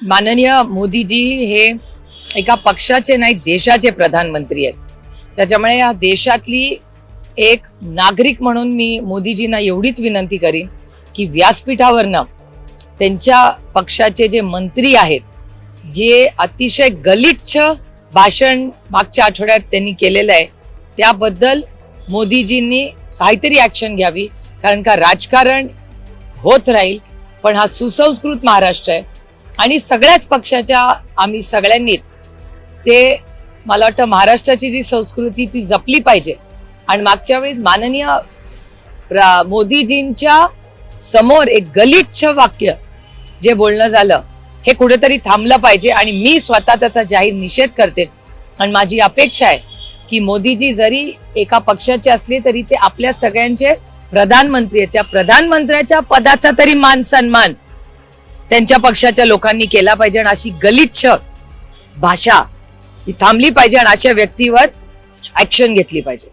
माननीय मोदीजी हे एका पक्षाचे नाही देशाचे प्रधानमंत्री आहेत. त्याच्यामुळे या देशातली एक नागरिक म्हणून मी मोदीजींना एवढीच विनंती करीन की व्यासपीठावरनं त्यांच्या पक्षाचे जे मंत्री आहेत जे अतिशय गलिच्छ भाषण मागच्या आठवड्यात त्यांनी केलेलं आहे त्याबद्दल मोदीजींनी काहीतरी ॲक्शन घ्यावी कारण का राजकारण होत राहील पण हा सुसंस्कृत महाराष्ट्र आहे. आणि सगळ्याच पक्षाच्या आम्ही सगळ्यांनीच ते मला वाटतं महाराष्ट्राची जी संस्कृती ती जपली पाहिजे. आणि मागच्या वेळेस माननीय मोदीजींच्या समोर एक गलिच्छ वाक्य जे बोलणं झालं हे कुठेतरी थांबलं पाहिजे आणि मी स्वतः त्याचा जाहीर निषेध करते. आणि माझी अपेक्षा आहे की मोदीजी जरी एका पक्षाचे असले तरी ते आपल्या सगळ्यांचे प्रधानमंत्री आहेत. त्या प्रधानमंत्र्याच्या पदाचा तरी मान सन्मान त्यांच्या पक्षाच्या लोकांनी केला पाहिजे आणि अशी गलिच्छ भाषा ही थांबली पाहिजे आणि अशा व्यक्तीवर ऍक्शन घेतली पाहिजे.